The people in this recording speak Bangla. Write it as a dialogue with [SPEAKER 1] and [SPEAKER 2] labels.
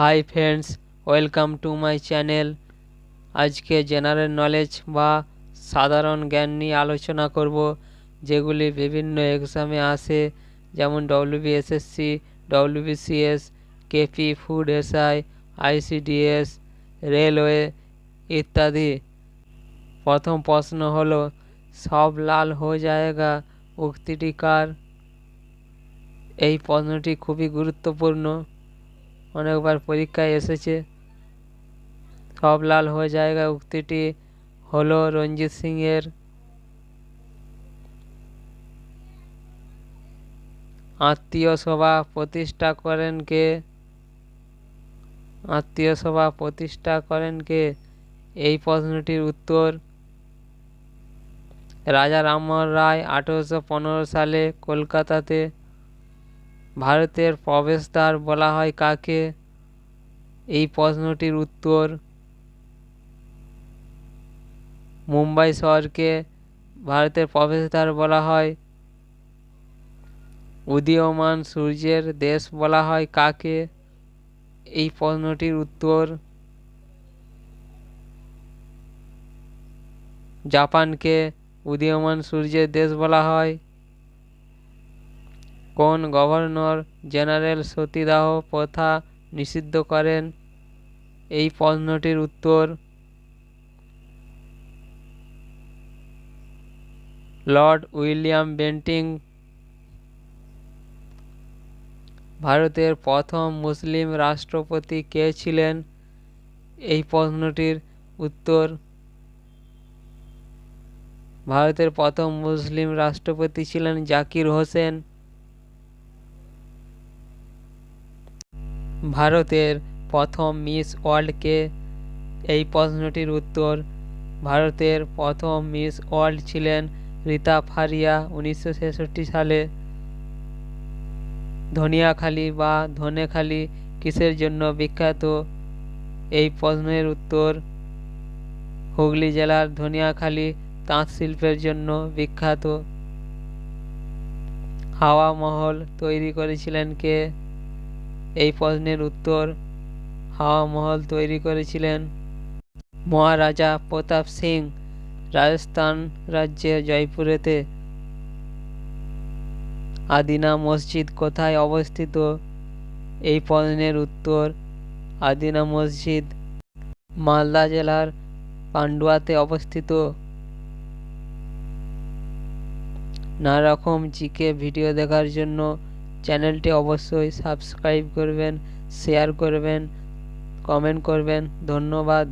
[SPEAKER 1] Hi friends welcome to my channel আজকে জেনারেল নলেজ বা সাধারণ জ্ঞান নিয়ে আলোচনা করব, যেগুলি বিভিন্ন এক্সামে আসে, যেমন WBSSC WBCS KP food SI ICDS railway ইত্যাদি। প্রথম প্রশ্ন হলো, সব লাল হয়ে যায়গা, উক্তিটি কার? এই প্রশ্নটি খুবই গুরুত্বপূর্ণ। অনেকবার পরীক্ষায় এসেছে। সব লাল হয়ে জায়গা উক্তিটি হলো রঞ্জিত সিংয়ের। আত্মীয় সভা প্রতিষ্ঠা করেন কে? আত্মীয় সভা প্রতিষ্ঠা করেন কে? এই প্রশ্নটির উত্তর রাজা রামমোহন রায় আঠেরোশো পনেরো সালে কলকাতাতে ভারতের প্রবেশদ্বার বলা হয় কাকে? এই প্রশ্নটির উত্তর মুম্বাই শহরকে ভারতের প্রবেশদ্বার বলা হয়। উদীয়মান সূর্যের দেশ বলা হয় কাকে? এই প্রশ্নটির উত্তর জাপানকে উদীয়মান সূর্যের দেশ বলা হয়। কোন গভর্নর জেনারেল সতীদাহ প্রথা নিষিদ্ধ করেন? এই প্রশ্নটির উত্তর লর্ড উইলিয়াম বেন্টিং। ভারতের প্রথম মুসলিম রাষ্ট্রপতি কে ছিলেন? এই প্রশ্নটির উত্তর ভারতের প্রথম মুসলিম রাষ্ট্রপতি ছিলেন জাকির হোসেন। ভারতের প্রথম মিস ওয়ার্ল্ডকে, এই প্রশ্নটির উত্তর, ভারতের প্রথম মিস ওয়ার্ল্ড ছিলেন রীতা ফারিয়া উনিশশো ছেষট্টি সালে। ধনিয়াখালী বা ধনেখালি কিসের জন্য বিখ্যাত? এই প্রশ্নের উত্তর, হুগলি জেলার ধনিয়াখালী তাঁত শিল্পের জন্য বিখ্যাত। হাওয়া মহল তৈরি করেছিলেন কে? এই প্রশ্নের উত্তর হাওয়া মহল তৈরি করেছিলেন। মহারাজা প্রতাপ সিং, রাজস্থান রাজ্যের জয়পুরেতে। আদিনা মসজিদ কোথায় অবস্থিত? এই প্রশ্নের উত্তর আদিনা মসজিদ মালদা জেলার পান্ডুয়াতে অবস্থিত। নানা রকম জিকে ভিডিও দেখার জন্য চ্যানেলটি অবশ্যই সাবস্ক্রাইব করবেন শেয়ার করবেন কমেন্ট করবেন। ধন্যবাদ।